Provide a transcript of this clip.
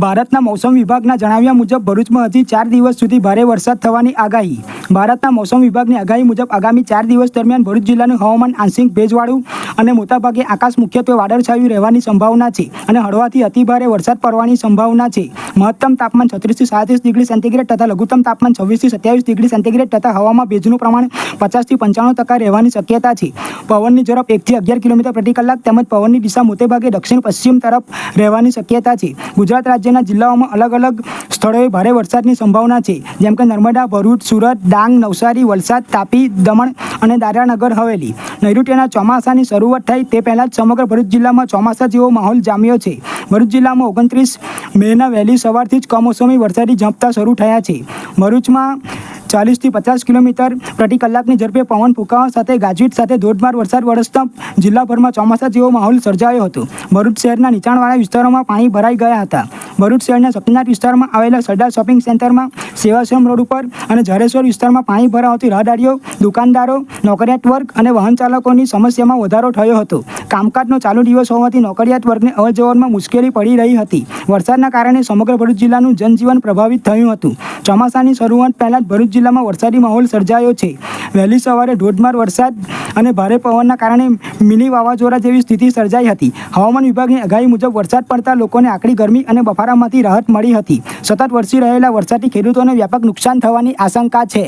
ભારતના મોસમ વિભાગના જણાવ્યા મુજબ ભરૂચમાં હજી ચાર દિવસ સુધી ભારે વરસાદ થવાની આગાહી. ભારતના મોસમ વિભાગની આગાહી મુજબ આગામી ચાર દિવસ દરમિયાન ભરૂચ જિલ્લાનું હવામાન આંશિક ભેજવાળું અને મોટાભાગે આકાશ મુખ્યત્વે વાદળછાયું રહેવાની સંભાવના છે અને હળવાથી અતિભારે વરસાદ પડવાની સંભાવના છે. મહત્તમ તાપમાન છત્રીસથી સાડત્રીસ ડિગ્રી સેન્ટીગ્રેડ તથા લઘુત્તમ તાપમાન છવ્વીસથી સત્યાવીસ ડિગ્રી સેન્ટીગ્રેડ તથા હવામાં ભેજનું પ્રમાણ પચાસથી પંચાણું ટકા રહેવાની શક્યતા છે. પવનની ઝડપ એકથી અગિયાર કિલોમીટર પ્રતિ કલાક તેમજ પવનની દિશા મોટેભાગે દક્ષિણ પશ્ચિમ તરફ રહેવાની શક્યતા છે. ગુજરાત રાજ્યના જિલ્લાઓમાં અલગ અલગ સ્થળોએ ભારે વરસાદની સંભાવના છે. જેમ કે નર્મદા, ભરૂચ, સુરત, ડાંગ, નવસારી, વલસાડ, તાપી, દમણ અને દાદરાનગર હવેલી. નૈઋત્યના ચોમાસાની શરૂઆત થઈ તે પહેલાં જ સમગ્ર ભરૂચ જિલ્લામાં ચોમાસા જેવો માહોલ જામ્યો છે. ભરૂચ જિલ્લામાં ઓગણત્રીસ મેના વહેલી સવારથી જ કમોસમી વરસાદી ઝંપતા શરૂ થયા છે. ભરૂચમાં ચાલીસથી પચાસ કિલોમીટર પ્રતિ કલાકની ઝડપે પવન ફૂંકાવા સાથે ગાજવીજ સાથે ધોધમાર વરસાદ વરસતા જિલ્લાભરમાં ચોમાસા જેવો માહોલ સર્જાયો હતો. ભરૂચ શહેરના નીચાણવાળા વિસ્તારોમાં પાણી ભરાઈ ગયા હતા. ભરૂચ શહેરના સપનાથ વિસ્તારમાં આવેલા સરદાર શોપિંગ સેન્ટરમાં સેવાશ્રમ રોડ ઉપર અને ઝરેશ્વર વિસ્તારમાં પાણી ભરાવાથી રાહદારીઓ, દુકાનદારો, નોકરિયાત વર્ગ અને વાહન ચાલકોની સમસ્યામાં વધારો થયો હતો. કામકાજનો ચાલુ દિવસ હોવાથી નોકરિયાત વર્ગને અવરજવરમાં મુશ્કેલી પડી રહી હતી. વરસાદના કારણે સમગ્ર ભરૂચ જિલ્લાનું જનજીવન પ્રભાવિત થયું હતું. ચોમાસાની શરૂઆત પહેલાં જ ભરૂચ જિલ્લામાં વરસાદી માહોલ સર્જાયો છે. વહેલી સવારે ધોધમાર વરસાદ અને ભારે પવનના કારણે મિની વાવાઝોડા જેવી સ્થિતિ સર્જાઈ હતી. હવામાન વિભાગની આગાહી મુજબ વરસાદ પડતા લોકોને આકરી ગરમી અને બફારામાંથી રાહત મળી હતી. સતત વરસી રહેલા વરસાદથી ખેડૂતોને વ્યાપક નુકસાન થવાની આશંકા છે.